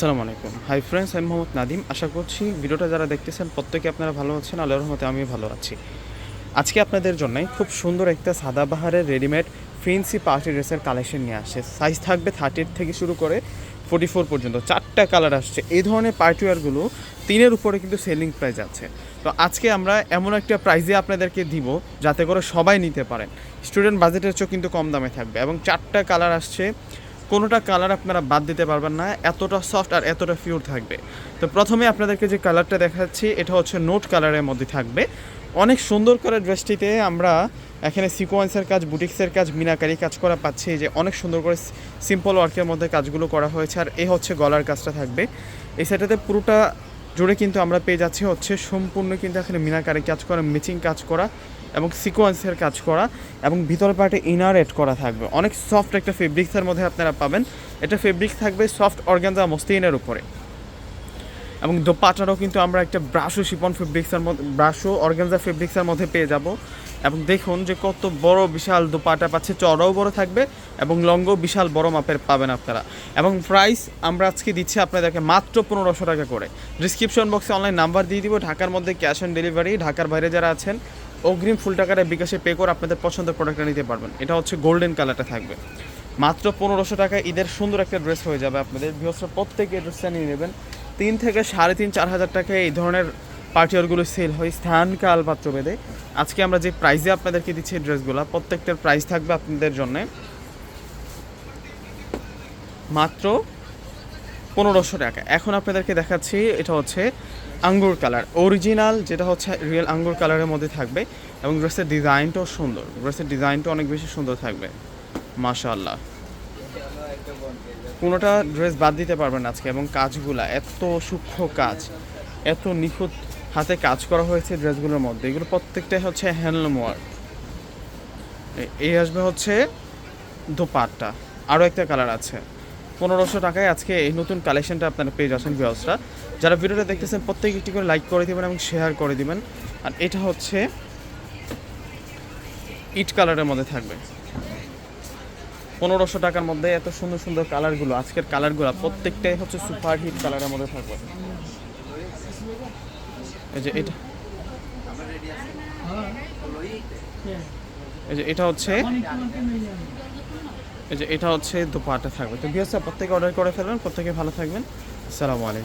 আসসালামু আলাইকুম। Hi friends আমি মোহাম্মদ নাদিম আশা করছি ভিডিওটা যারা দেখতেছেন প্রত্যেকে আপনারা ভালো আছেন, আল্লাহর রহমতে আমি ভালো আছি। আজকে আপনাদের জন্য খুব সুন্দর একটা সাদাবাহারের রেডিমেড ফেন্সি পার্টি ড্রেসের কালেকশন নিয়ে আসছে। সাইজ থাকবে থার্টির থেকে শুরু করে ফোর্টি ফোর পর্যন্ত। চারটা কালার আসছে। এই ধরনের পার্টিওয়ারগুলো তিনের উপরে কিন্তু সেলিং প্রাইস আছে। তো আজকে আমরা এমন একটা প্রাইজে আপনাদেরকে দিব যাতে করে সবাই নিতে পারেন। স্টুডেন্ট বাজেটের চেয়েও কিন্তু কম দামে থাকবে। এবং চারটা কালার আসছে কোনোটা কালার আপনারা বাদ দিতে পারবেন না, এতটা সফট আর এতটা পিওর থাকবে। তো প্রথমে আপনাদেরকে যে কালারটা দেখাচ্ছি, এটা হচ্ছে নোট কালারের মধ্যে থাকবে। অনেক সুন্দর করে ড্রেসটিতে আমরা এখানে সিকোয়েন্সের কাজ বুটিক্সের কাজ, মিনাকারি কাজ করা পাচ্ছি। যে অনেক সুন্দর করে সিম্পল ওয়ার্কের মধ্যে কাজগুলো করা হয়েছে, আর এ হচ্ছে গলার কাজটা থাকবে। এই সেটাতে পুরোটা জুড়ে কিন্তু আমরা পেয়ে যাচ্ছি হচ্ছে সম্পূর্ণ কিন্তু এখানে মিনাকারে কাজ করা ম্যাচিং কাজ করা এবং সিকোয়েন্সের কাজ করা এবং ভিতর পার্টে ইনার এড করা থাকবে। অনেক সফট একটা ফেব্রিক্সের মধ্যে আপনারা পাবেন। এটা ফেব্রিক্স থাকবে সফট অর্গানজা মস্তিনের উপরে। এবং দোপাটারও কিন্তু আমরা একটা ব্রাশো শিপন ফেব্রিক্সের মধ্যে, ব্রাশো অর্গানজা ফেব্রিক্সের মধ্যে পেয়ে যাব। এবং দেখুন যে কত বড় বিশাল দোপাটা পাচ্ছে চড়াও বড় থাকবে এবং লঙ্গও বিশাল বড় মাপের পাবেন আপনারা। এবং প্রাইস আমরা আজকে দিচ্ছি আপনাদেরকে মাত্র পনেরোশো টাকা করে। ডিসক্রিপশন বক্সে অনলাইন নাম্বার দিয়ে দিব, ঢাকার মধ্যে ক্যাশ অন ডেলিভারি ঢাকার বাইরে যারা আছেন, অগ্রিম ফুল টাকাটা বিকাশে পে করে আপনাদের পছন্দের প্রোডাক্টটা নিতে পারবেন। এটা হচ্ছে গোল্ডেন কালারটা থাকবে। মাত্র পনেরোশো টাকা ঈদের সুন্দর একটা ড্রেস হয়ে যাবে আপনাদের। বৃহস্পতি প্রত্যেকে ড্রেসটা নিয়ে নেবেন। তিন থেকে সাড়ে তিন, চার হাজার টাকায় এই ধরনের পার্টিওয়ারগুলো সেল হয় স্থান কাল পাত্র বেদে আজকে আমরা যে প্রাইসে আপনাদেরকে দিচ্ছি ড্রেসগুলো প্রত্যেকটার প্রাইস থাকবে আপনাদের জন্যে মাত্র পনেরোশো টাকা। এখন আপনাদেরকে দেখাচ্ছি, এটা হচ্ছে আঙ্গুর কালার অরিজিনাল যেটা হচ্ছে রিয়েল আঙ্গুর কালারের মধ্যে থাকবে এবং ড্রেসের ডিজাইনটাও সুন্দর। ড্রেসের ডিজাইনটা অনেক বেশি সুন্দর থাকবে। মাশাআল্লাহ। কোনোটা ড্রেস বাদ দিতে পারবেন আজকে, এবং কাজগুলা, এত সূক্ষ্ম কাজ, এত নিখুঁত হাতে কাজ করা হয়েছে ড্রেসগুলোর মধ্যে। এগুলো প্রত্যেকটাই হচ্ছে হ্যান্ডলুম ওয়ার্ক। এই আসবে হচ্ছে দোপাট্টা। আরও একটা কালার আছে। পনেরোশো টাকায় আজকে এই নতুন কালেকশনটা আপনারা পেয়ে যাচ্ছেন ভিউসরা যারা ভিডিওটা দেখতেছেন, প্রত্যেক একটি করে লাইক করে দিবেন এবং শেয়ার করে দিবেন। আর এটা হচ্ছে ইট কালারের মধ্যে থাকবে। পনেরোশো টাকার মধ্যে এত সুন্দর সুন্দর কালারগুলো, আজকের কালারগুলো, প্রত্যেকটাই হচ্ছে সুপার হিট কালারের মধ্যে থাকবে। এই যে এটা। এই যে এটা হচ্ছে, এই যে এটা হচ্ছে দোপাটা থাকবে। তো বিয়াসা প্রত্যেকে অর্ডার করে ফেলবেন, প্রত্যেকে ভালো থাকবেন। আসসালামু আলাইকুম।